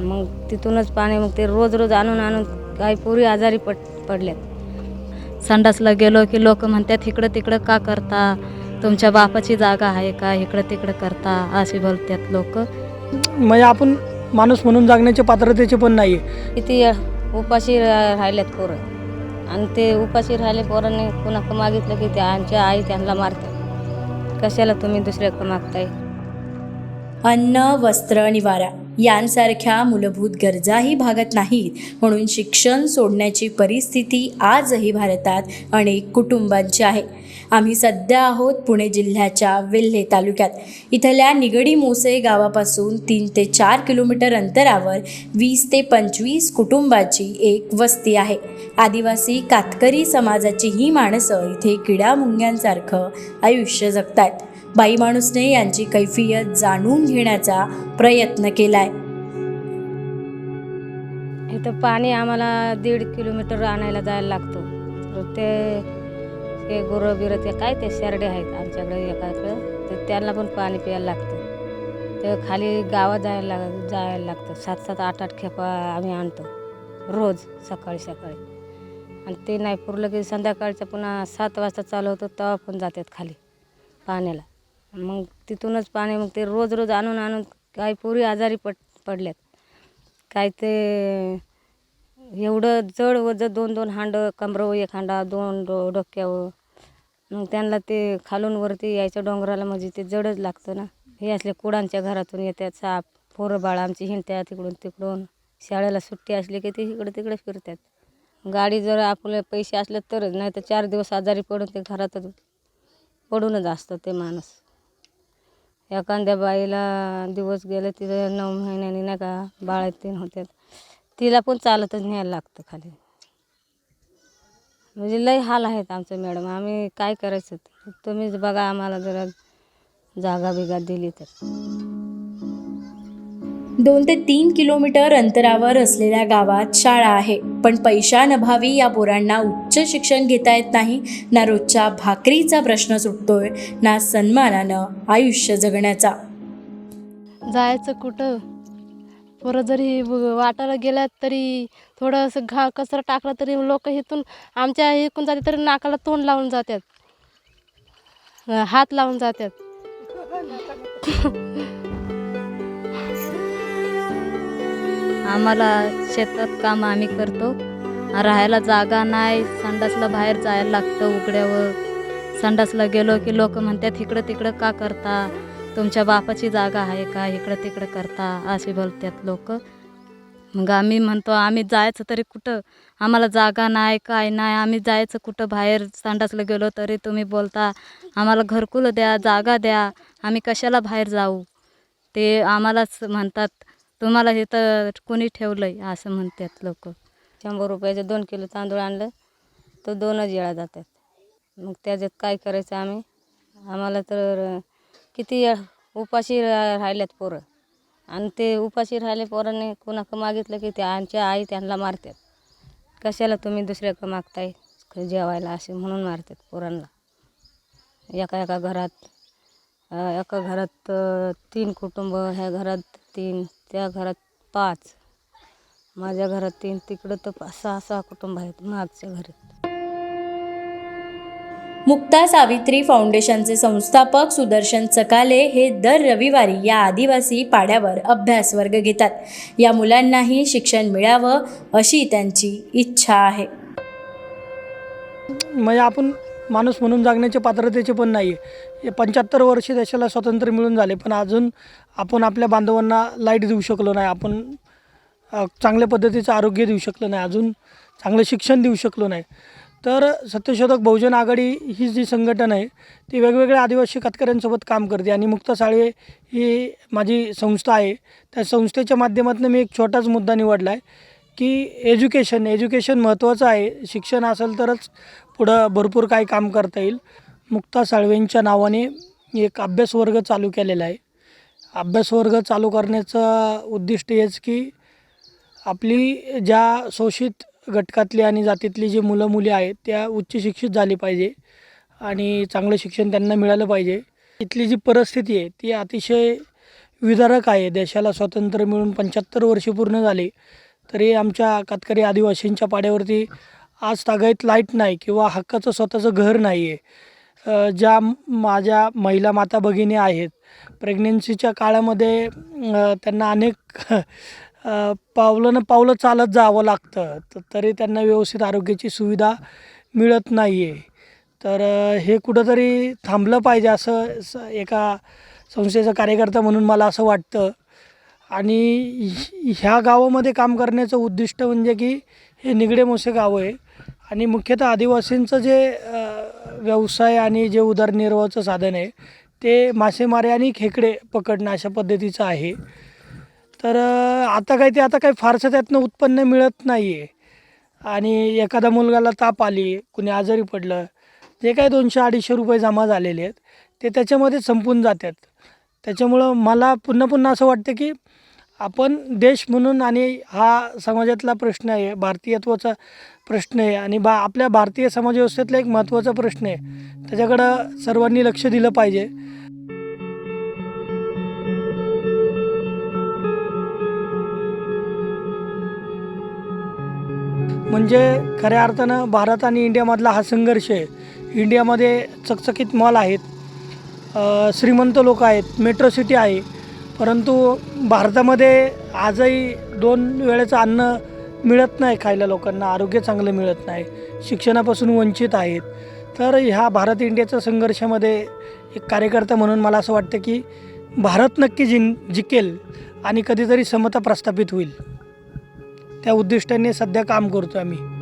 मग तिथूनच पाणी मग ते रोज रोज आणून आणून काही पुरी आजारी पड पडल्यात. संडासला गेलो की लोक म्हणतात इकडं तिकडं का करता? तुमच्या बापाची जागा आहे का? इकडं तिकडं करता? असे बोलतात लोक. म्हणजे आपण माणूस म्हणून जगण्याच्या पात्रतेचे पण नाही किती उपाशी राहिल्यात पोरं. आणि ते उपाशी राहिले पोरांनी कुणाकडं मागितलं की ते आमच्या आई त्यांना मारतात. कशाला तुम्ही दुसऱ्याकडं मागताय? अन्न वस्त्र निवारा यांसारख्या मूलभूत गरजाही भागत नाहीत. म्हणून शिक्षण सोडण्याची परिस्थिती आजही भारतात अनेक कुटुंबांची आहे. आम्ही सध्या आहोत पुणे जिल्ह्याच्या वेल्हे तालुक्यात. इथल्या निगडी मोसे गावापासून तीन ते चार किलोमीटर अंतरावर वीस ते पंचवीस कुटुंबाची एक वस्ती आहे. आदिवासी कातकरी समाजाची ही माणसं इथे किडामुंग्यांसारखं आयुष्य जगतात बाई माणूसने यांची कैफियत जाणून घेण्याचा प्रयत्न केलाय. इथं पाणी आम्हाला दीड किलोमीटर आणायला जायला लागतो. ते हे गुरं बिरं ते काय ते शेरडे आहेत आमच्याकडे एकाकडं तर त्यांना पण पाणी प्यायला लागतं. ते खाली गावात जायला लाग जायला लागतं. सात सात आठ आठ खेपा आम्ही आणतो. रोज सकाळी सकाळी. आणि ते नाही पुरलं की संध्याकाळचं पुन्हा सात वाजता चालू होतं तेव्हा पण जातात खाली पाण्याला. मग तिथूनच पाणी मग ते रोज रोज आणून आणून काही पोरी आजारी पड पडल्यात. काय ते एवढं जड वज दोन दोन हांडं कमरं एक हांडा दोन डो डोक्यावर. मग त्यांना ते खालून वरती यायचं डोंगराला म्हणजे ते जडच लागतं ना. हे असले कुडांच्या घरातून येतात साप पोरं बाळं आमची हिंडत्या तिकडून तिकडून. शाळेला सुट्टी असली की ते इकडे तिकडे फिरतात. गाडी जर आपले पैसे असले तरच नाही तर चार दिवस आजारी पडून ते घरातच पडूनच असतं ते माणूस. एखाद्या बाईला दिवस गेले तिथं नऊ महिन्यानी नाही का बाळ तीन होतात तिला पण चालतच न्यायला लागतं खाली. म्हणजे लई हाल आहेत आमचं मॅडम. आम्ही काय करायचं? तुम्हीच बघा आम्हाला जरा जागा बिगा दिली तर. दोन ते तीन किलोमीटर अंतरावर असलेल्या गावात शाळा आहे. पण पैशानभावी या पोरांना उच्च शिक्षण घेता येत नाही. ना रोजच्या भाकरीचा प्रश्न सुटतोय ना सन्मानानं आयुष्य जगण्याचा. जायचं कुठं? पोरं जरी व- वाटायला गेल्यात तरी थोडं असं घा कचरा टाकला तरी लोक इथून आमच्या इकून जाते तरी नाकाला तोंड लावून जातात. हात लावून जातात. आम्हाला शेतात काम आम्ही करतो. राहायला जागा नाही संडासला बाहेर जायला लागतं उघड्यावर. संडासला गेलो की लोक म्हणतात इकडं तिकडं का करता? तुमच्या बापाची जागा आहे का? इकडं तिकडं करता? असे बोलतात लोक. मग आम्ही म्हणतो आम्ही जायचं तरी कुठं? आम्हाला जागा नाही काय नाही. आम्ही जायचं कुठं? बाहेर संडासला गेलो तरी तुम्ही बोलता आम्हाला घरकुल द्या जागा द्या. आम्ही कशाला बाहेर जाऊ? ते आम्हालाच म्हणतात. तुम्हाला इथं कोणी ठेवलं आहे असं म्हणतात लोक. शंभर रुपयाचं दोन किलो तांदूळ आणलं तर दोनच वेळा जातात. मग त्याच्यात काय करायचं आम्ही? आम्हाला तर किती उपाशी रा- राहिल्यात पोरं. आणि ते उपाशी राहिले पोरांनी कोणाकं मागितलं की ते आमच्या आई त्यांना मारतात. कशाला तुम्ही दुसऱ्याकडं मागताय? जेवायला असे म्हणून मारतात पोरांना. एका एका घरात एका घरात तीन कुटुंब ह्या घरात तीन त्या घरात पाच. माझ्या घरात तीन तिकडं तर पाच सहा सहा कुटुंब आहेत मागच्या घरी. मुक्ता सावित्री फाउंडेशनचे संस्थापक सुदर्शन चकाले हे दर रविवारी या आदिवासी पाड्यावर अभ्यास वर्ग घेतात. या मुलांनाही शिक्षण मिळावं अशी त्यांची इच्छा आहे. म्हणजे आपण माणूस म्हणून जागण्याचे पात्रतेचे पण नाही आहे पंच्याहत्तर वर्ष देशाला स्वातंत्र्य मिळून झाले पण अजून आपण आपल्या बांधवांना लाइट देऊ शकलो नाही. आपण चांगल्या पद्धतीचं आरोग्य देऊ शकलो नाही. अजून चांगलं शिक्षण देऊ शकलो नाही. तर सत्यशोधक बहुजन आघाडी ही जी संघटना आहे ती वेगवेगळ्या आदिवासी कातकऱ्यांसोबत काम करते आणि मुक्ता साळवे ही माझी संस्था आहे. त्या संस्थेच्या माध्यमातून मी एक छोटाच मुद्दा निवडला आहे की एज्युकेशन एज्युकेशन महत्त्वाचं आहे. शिक्षण असेल तरच पुढं भरपूर काही काम करता येईल. मुक्ता साळवेंच्या नावाने एक अभ्यास वर्ग चालू केलेला आहे. अभ्यास वर्ग चालू करण्याचं उद्दिष्ट हेच की आपली ज्या शोषित घटकातली आणि जातीतली जी मुलं मुली आहेत त्या उच्च शिक्षित झाली पाहिजे आणि चांगलं शिक्षण त्यांना मिळालं पाहिजे. इथली जी परिस्थिती आहे ती अतिशय विदारक आहे. देशाला स्वातंत्र्य मिळून पंच्याहत्तर वर्षे पूर्ण झाली तरी आमच्या कातकरी आदिवासींच्या पाड्यावरती आज तागायत लाइट नाही किंवा हक्काचं स्वतःचं घर नाही आहे ज्या माझ्या महिला माता भगिनी आहेत प्रेग्नेन्सीच्या काळामध्ये त्यांना अनेक पावलं न पावलं चालत जावं लागतं. तर तरी त्यांना व्यवस्थित आरोग्याची सुविधा मिळत नाही आहे तर हे कुठंतरी थांबलं पाहिजे असं स एका संस्थेचा कार्यकर्ता म्हणून मला असं वाटतं. आणि ह्या गावामध्ये काम करण्याचं उद्दिष्ट म्हणजे की हे निगडे मोसे गाव आहे. आणि मुख्यतः आदिवासींचं जे व्यवसाय आणि जे उदरनिर्वाहाचं साधन आहे ते मासेमारी आणि खेकडे पकडणं अशा पद्धतीचं आहे. तर आता काही ते आता काही फारसं त्यातनं उत्पन्न मिळत नाही आहे आणि एखादा मुलगाला ताप आली कुणी आजारी पडलं जे काही दोनशे अडीचशे रुपये जमा झालेले आहेत ते त्याच्यामध्ये संपून जातात. त्याच्यामुळं मला पुन्हा पुन्हा असं वाटतं की आपण देश म्हणून आणि हा समाजातला प्रश्न आहे भारतीयत्वाचा प्रश्न आहे आणि बा आपल्या भारतीय समाजव्यवस्थेतला एक महत्त्वाचा प्रश्न आहे. त्याच्याकडं सर्वांनी लक्ष दिलं पाहिजे. म्हणजे खऱ्या अर्थानं भारत आणि इंडियामधला हा संघर्ष आहे. इंडियामध्ये चकचकीत मॉल आहेत. श्रीमंत लोक आहेत. मेट्रो सिटी आहे. परंतु भारतामध्ये आजही दोन वेळेचं अन्न मिळत नाही खायला लोकांना आरोग्य चांगलं मिळत नाही शिक्षणापासून वंचित आहेत. तर ह्या भारत इंडियाच्या संघर्षामध्ये एक कार्यकर्ता म्हणून मला असं वाटतं की भारत नक्की जिं जिंकेल आणि कधीतरी समता प्रस्थापित होईल. त्या उद्दिष्टाने सध्या काम करतो आम्ही.